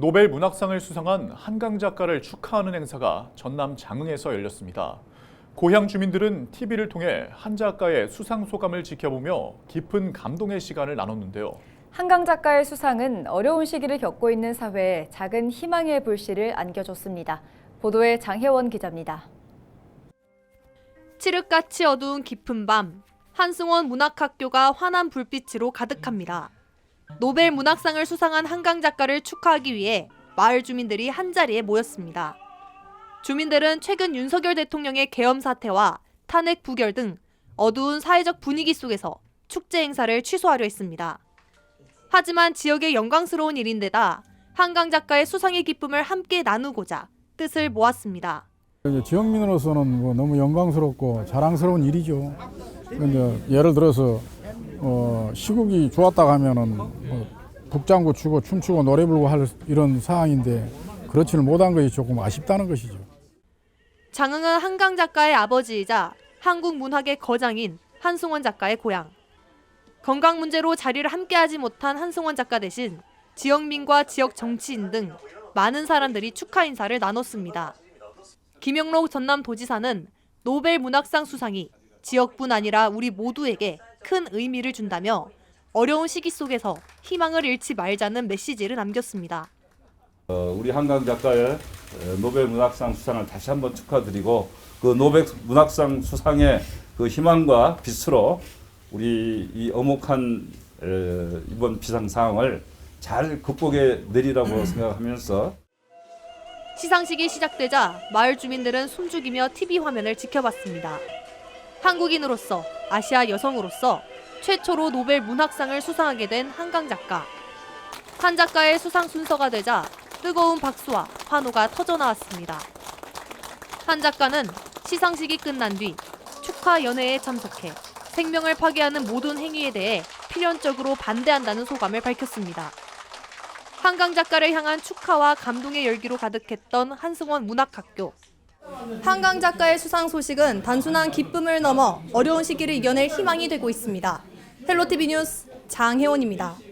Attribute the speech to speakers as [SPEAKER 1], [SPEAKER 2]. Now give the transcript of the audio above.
[SPEAKER 1] 노벨 문학상을 수상한 한강 작가를 축하하는 행사가 전남 장흥에서 열렸습니다. 고향 주민들은 TV를 통해 한 작가의 수상 소감을 지켜보며 깊은 감동의 시간을 나눴는데요.
[SPEAKER 2] 한강 작가의 수상은 어려운 시기를 겪고 있는 사회에 작은 희망의 불씨를 안겨줬습니다. 보도에 장혜원 기자입니다.
[SPEAKER 3] 칠흑같이 어두운 깊은 밤, 한승원 문학학교가 환한 불빛으로 가득합니다. 노벨 문학상을 수상한 한강 작가를 축하하기 위해 마을 주민들이 한자리에 모였습니다. 주민들은 최근 윤석열 대통령의 계엄 사태와 탄핵 부결 등 어두운 사회적 분위기 속에서 축제 행사를 취소하려 했습니다. 하지만 지역의 영광스러운 일인데다 한강 작가의 수상의 기쁨을 함께 나누고자 뜻을 모았습니다.
[SPEAKER 4] 지역민으로서는 뭐 너무 영광스럽고 자랑스러운 일이죠. 예를 들어서 어, 시국이 좋았다 하면은 뭐 북장구 추고 춤추고 노래 부르고 할 이런 상황인데 그렇지는 못한 것이 조금 아쉽다는 것이죠.
[SPEAKER 3] 장흥은 한강 작가의 아버지이자 한국 문학의 거장인 한승원 작가의 고향. 건강 문제로 자리를 함께하지 못한 한승원 작가 대신 지역민과 지역 정치인 등 많은 사람들이 축하 인사를 나눴습니다. 김영록 전남 도지사는 노벨 문학상 수상이 지역뿐 아니라 우리 모두에게 큰 의미를 준다며 어려운 시기 속에서 희망을 잃지 말자는 메시지를 남겼습니다.
[SPEAKER 5] 어, 우리 한강 작가의 에, 노벨 문학상 수상을 다시 한번 축하드리고 그 노벨 문학상 수상의 그 희망과 빛으로 우리 이 엄혹한 에, 이번 비상 상황을 잘 극복해 내리라고 생각하면서
[SPEAKER 3] 시상식이 시작되자 마을 주민들은 숨죽이며 TV 화면을 지켜봤습니다. 한국인으로서 아시아 여성으로서 최초로 노벨 문학상을 수상하게 된 한강 작가. 한 작가의 수상 순서가 되자 뜨거운 박수와 환호가 터져 나왔습니다. 한 작가는 시상식이 끝난 뒤 축하 연회에 참석해 생명을 파괴하는 모든 행위에 대해 필연적으로 반대한다는 소감을 밝혔습니다. 한강 작가를 향한 축하와 감동의 열기로 가득했던 한승원 문학학교.
[SPEAKER 6] 한강 작가의 수상 소식은 단순한 기쁨을 넘어 어려운 시기를 이겨낼 희망이 되고 있습니다. 헬로티비 뉴스 장혜원입니다.